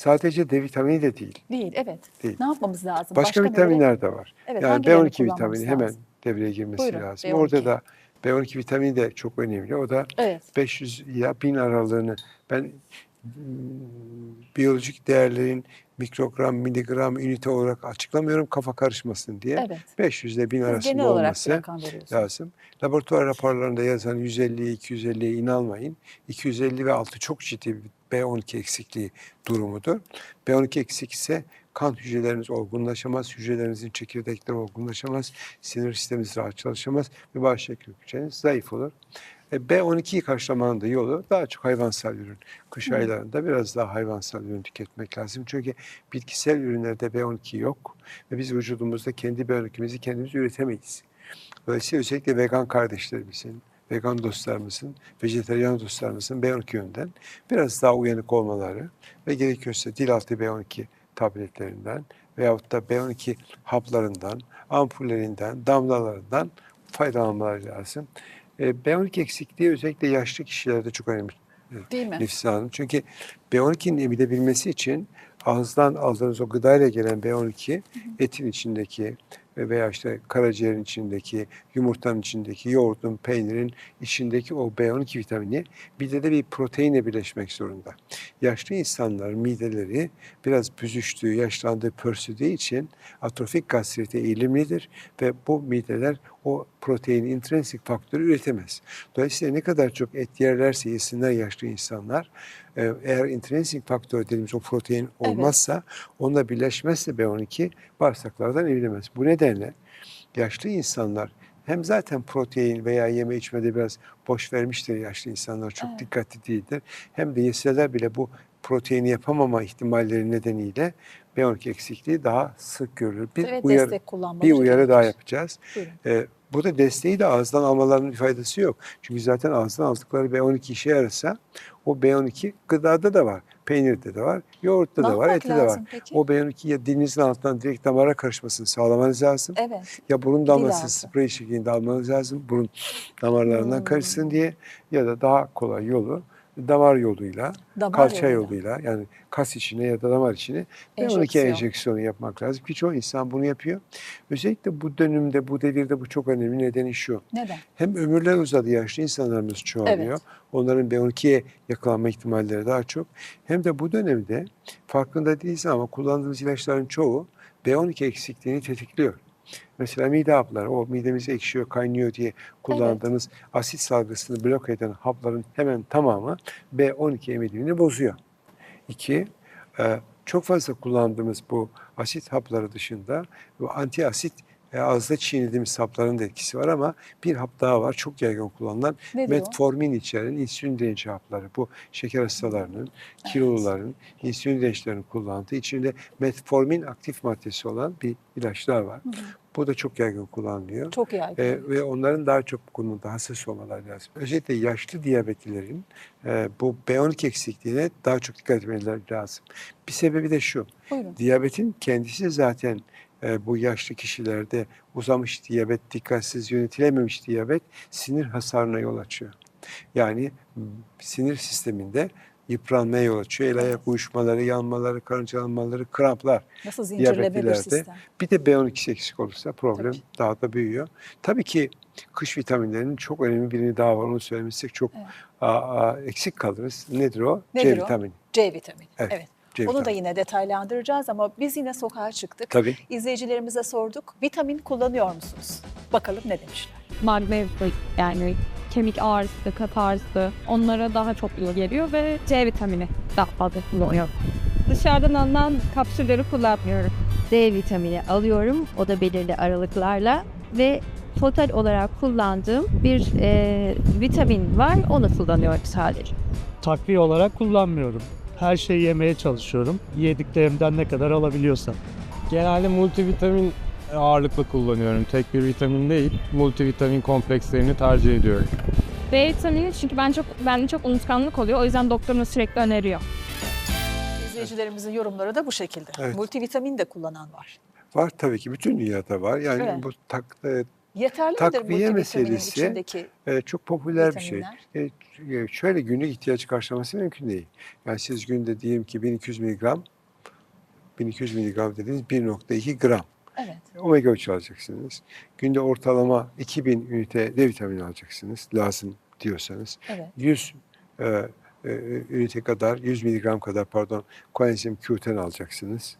sadece D vitamini de değil. Değil, evet. Değil. Ne yapmamız lazım? Başka, neleri- vitaminler de var. Evet, yani hangilerini B12 kullanmamız vitamini hemen lazım? devreye girmesi Buyurun, lazım. B12. Orada da B12 vitamini de çok önemli. O da Evet. 500 ila 1000 aralığını ben mm, biyolojik değerlerin mikrogram, miligram, ünite olarak açıklamıyorum kafa karışmasın diye. Evet. 500 ile 1000 Siz arasında genel olması lazım. Laboratuvar raporlarında yazan 150'ye 250'ye inanmayın. 250 ve altı çok ciddi bir B12 eksikliği durumudur. B12 eksik ise kan hücreleriniz olgunlaşamaz, hücrelerinizin çekirdekleri olgunlaşamaz, sinir sisteminiz rahat çalışamaz ve bağışıklık hücreniz zayıf olur. E, B12'yi karşılamanın da yolu daha çok hayvansal ürün. Kış aylarında biraz daha hayvansal ürün tüketmek lazım. Çünkü bitkisel ürünlerde B12 yok ve biz vücudumuzda kendi B12'mizi kendimiz üretemeyiz. Dolayısıyla özellikle vegan kardeşlerimizin, vegan dostlarımızın, vejetaryen dostlarımızın B12 yönden biraz daha uyanık olmaları ve gerekiyorsa dil altı B12 tabletlerinden veyahut da B12 haplarından, ampullerinden, damlalarından faydalanmaları lazım. E, B12 eksikliği özellikle yaşlı kişilerde çok önemli. Değil mi? Nefise Hanım. Çünkü B12'nin emilebilmesi için ağızdan aldığınız o gıdayla gelen B12 etin içindeki veya işte karaciğerin içindeki, yumurtanın içindeki, yoğurdun, peynirin içindeki o B12 vitamini midede bir proteinle birleşmek zorunda. Yaşlı insanların mideleri biraz büzüştüğü, yaşlandığı, pörsüdüğü için atrofik gastrite eğilimlidir ve bu mideler o protein intrinsik faktörü üretemez. Dolayısıyla ne kadar çok et yerlerse yesinler yaşlı insanlar, e, eğer intrinsik faktör dediğimiz o protein Evet. olmazsa, onunla birleşmezse B12 bağırsaklardan emilemez. Bu nedenle yaşlı insanlar hem zaten protein veya yeme içmede biraz boş vermiştir yaşlı insanlar çok Evet. dikkatli değildir. Hem de yeseler bile bu proteini yapamama ihtimalleri nedeniyle B12 eksikliği daha sık görülür. Bir Evet, uyarı, bir uyarı daha yapacağız. Buyurun. Ee, burada desteği de ağızdan almalarının bir faydası yok. Çünkü zaten ağızdan aldıkları B12 işe yarasa o B12 gıdada da var. Peynirde de var, yoğurtta Ne da var, ette de var. peki? O B12 ya dilinizin altından direkt damara karışmasını sağlamanız lazım. Evet. Ya burun damlası sprey şeklinde almanız lazım. Burun damarlarından Hmm. karışsın diye ya da daha kolay yolu damar yoluyla, Damar kalça yoluyla. yoluyla yani kas içine ya da damar içine B12 Enjeksiyon. enjeksiyonu yapmak lazım ki çoğu insan bunu yapıyor. Özellikle bu dönemde, bu devirde bu çok önemli. Nedeni şu. Neden? Hem ömürler uzadı, yaşlı insanlarımız çoğalıyor. Evet. Onların B12'ye yakalanma ihtimalleri daha çok. Hem de bu dönemde farkında değiliz ama kullandığımız ilaçların çoğu B12 eksikliğini tetikliyor. Mesela mide hapları, o midemiz ekşiyor, kaynıyor diye kullandığımız asit salgısını blok eden hapların hemen tamamı B12 emilimini bozuyor. İki, e, çok fazla kullandığımız bu asit hapları dışında bu anti asit e, ağızda çiğnediğimiz hapların da etkisi var ama bir hap daha var çok yaygın kullanılan metformin içeren insülin direnci hapları. Bu şeker hastalarının, kiloluların, insülin dirençlerinin kullandığı içinde metformin aktif maddesi olan bir ilaçlar var. Bu da çok yaygın kullanılıyor. Çok yaygın. E, ve onların daha çok bu konuda hassas olmaları lazım. Özellikle yaşlı diyabetlilerin e, bu B12 eksikliğine daha çok dikkat etmeleri lazım. Bir sebebi de şu. Buyurun. Diyabetin kendisi zaten e, bu yaşlı kişilerde uzamış diyabet, dikkatsiz yönetilememiş diyabet sinir hasarına yol açıyor. Yani sinir sisteminde yıpranmaya yol açıyor. El ayak uyuşmaları, yanmaları, karıncalanmaları, kramplar Nasıl zincirleme bir sistem? Bir de B12 eksik olursa problem Tabii. daha da büyüyor. Tabii ki kış vitaminlerinin çok önemli birini daha var. Onu söylemezsek çok Evet. aa, aa, eksik kalırız. Nedir o? Nedir C o? vitamini. C vitamini. Evet, Evet. C Onu da yine detaylandıracağız ama biz yine sokağa çıktık. Tabii. İzleyicilerimize sorduk. Vitamin kullanıyor musunuz? Bakalım ne demişler. magnezyum yani kemik ağrısı, kat ağrısı onlara daha çok iyi geliyor ve C vitamini daha fazla kullanıyor. Dışarıdan alınan kapsülleri kullanmıyorum. D vitamini alıyorum. O da belirli aralıklarla ve total olarak kullandığım bir e, vitamin var. Onu kullanıyorum sadece. takviye olarak kullanmıyorum. Her şeyi yemeye çalışıyorum. Yediklerimden ne kadar alabiliyorsam. Genelde multivitamin ağırlıklı kullanıyorum. Tek bir vitamin değil, multivitamin komplekslerini tercih ediyorum. B vitamini çünkü ben çok bende çok unutkanlık oluyor. O yüzden doktorum sürekli öneriyor. İzleyicilerimizin yorumları da bu şekilde. Evet. Multivitamin de kullanan var. Var tabii ki. Bütün dünyada var. Yani Evet. bu tak, e, Yeterli midir Takviye multivitaminin meselesi, e, çok popüler bir şey. vitaminler? E, e, şöyle günlük ihtiyaç karşılaması mümkün değil. Yani siz günde diyelim ki 1200 miligram 1200 miligram dediğiniz 1.2 gram Evet. omega 3 alacaksınız. Günde ortalama 2000 ünite D vitamini alacaksınız lazım diyorsanız. Evet. 100 e, e, ünite kadar, 100 miligram kadar pardon koenzim Q10 alacaksınız.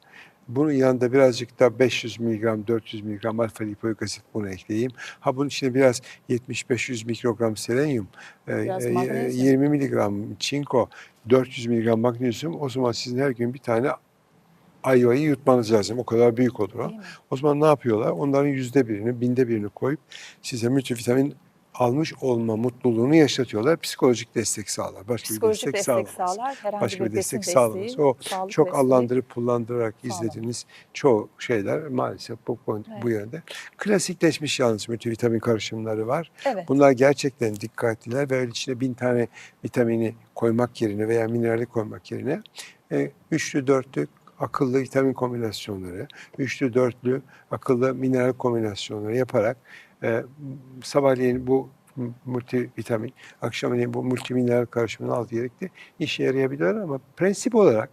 Bunun yanında birazcık da 500 miligram, 400 miligram alfa lipoik asit bunu ekleyeyim. Ha bunun içine biraz 70-500 mikrogram selenyum, e, Biraz e, magnezyum. 20 miligram çinko, 400 miligram magnezyum o zaman sizin her gün bir tane ayvayı yutmanız lazım. O kadar büyük olur o. O zaman ne yapıyorlar? Onların yüzde birini, binde birini koyup size multivitamin almış olma mutluluğunu yaşatıyorlar. Psikolojik destek sağlar. Başka Psikolojik bir destek, destek, sağlamaz. sağlar. Herhangi Başka bir destek sağlamaz. O Çok desteği. allandırıp kullandırarak Sağlamaz. izlediğiniz çoğu şeyler maalesef bu, bu, Evet. bu yönde. Klasikleşmiş yalnız multivitamin karışımları var. Evet. Bunlar gerçekten dikkatliler ve öyle içine bin tane vitamini koymak yerine veya minerali koymak yerine e, üçlü dörtlü akıllı vitamin kombinasyonları, üçlü dörtlü akıllı mineral kombinasyonları yaparak e, sabahleyin bu multivitamin, akşamleyin bu multimineral karışımını al diyerek de işe yarayabilir ama prensip olarak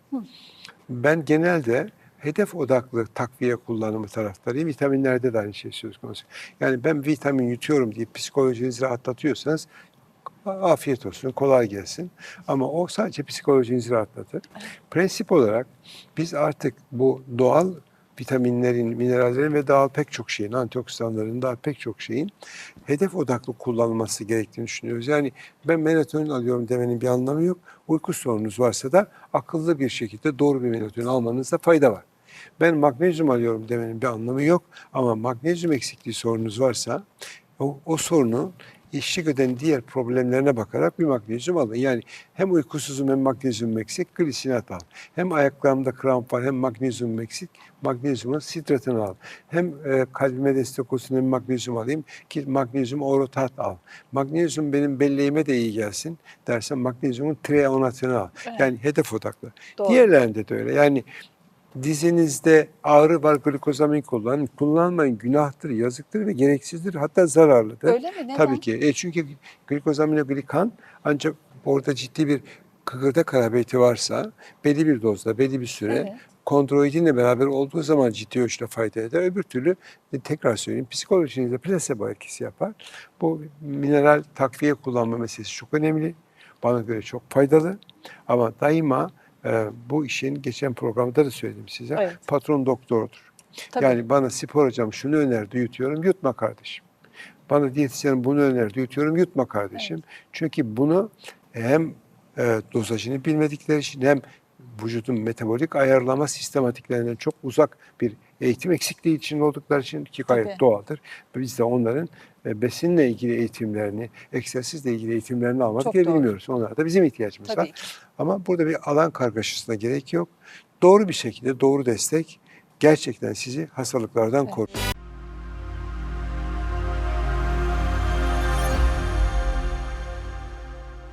ben genelde hedef odaklı takviye kullanımı taraftarıyım. Vitaminlerde de aynı şey söz konusu. Yani ben vitamin yutuyorum diye psikolojinizi rahatlatıyorsanız afiyet olsun, kolay gelsin. Ama o sadece psikolojinizi rahatlatır. Prensip olarak biz artık bu doğal vitaminlerin, minerallerin ve doğal pek çok şeyin, antioksidanların daha pek çok şeyin hedef odaklı kullanılması gerektiğini düşünüyoruz. Yani ben melatonin alıyorum demenin bir anlamı yok. Uyku sorununuz varsa da akıllı bir şekilde doğru bir melatonin almanızda fayda var. Ben magnezyum alıyorum demenin bir anlamı yok ama magnezyum eksikliği sorunuz varsa o, o sorunu eşlik eden diğer problemlerine bakarak bir magnezyum alın. Yani hem uykusuzum hem magnezyum eksik, glisinat al. Hem ayaklarımda kramp var hem magnezyum eksik, magnezyumun sitratını al. Hem e, kalbime destek olsun hem magnezyum alayım ki magnezyum orotat al. Magnezyum benim belleğime de iyi gelsin dersen magnezyumun treonatını al. Evet. Yani hedef odaklı. Doğru. Diğerlerinde de öyle. Yani dizinizde ağrı var glikozamin kullanın. Kullanmayın. Günahtır, yazıktır ve gereksizdir. Hatta zararlıdır. Öyle mi? Neden? Tabii ki. E çünkü glikosaminoglikan ancak orada ciddi bir kıkırdak harabiyeti varsa belli bir dozda, belli bir süre Evet. kondroitinle beraber olduğu zaman ciddi ölçüde fayda eder. Öbür türlü e, tekrar söyleyeyim psikolojinizde plasebo etkisi yapar. Bu mineral takviye kullanma meselesi çok önemli. Bana göre çok faydalı. Ama daima e, bu işin geçen programda da söyledim size. Evet. Patron doktordur. Tabii. Yani bana spor hocam şunu önerdi yutuyorum yutma kardeşim. Bana diyetisyenim bunu önerdi yutuyorum yutma kardeşim. Çünkü bunu hem e, dozajını bilmedikleri için hem vücudun metabolik ayarlama sistematiklerinden çok uzak bir eğitim eksikliği için oldukları için ki gayet Tabii. doğaldır. Biz de onların e, besinle ilgili eğitimlerini, egzersizle ilgili eğitimlerini doğru. bilmiyoruz. Onlar da bizim ihtiyacımız Tabii var. ki. Ama burada bir alan kargaşasına gerek yok. Doğru bir şekilde doğru destek gerçekten sizi hastalıklardan Evet. korur.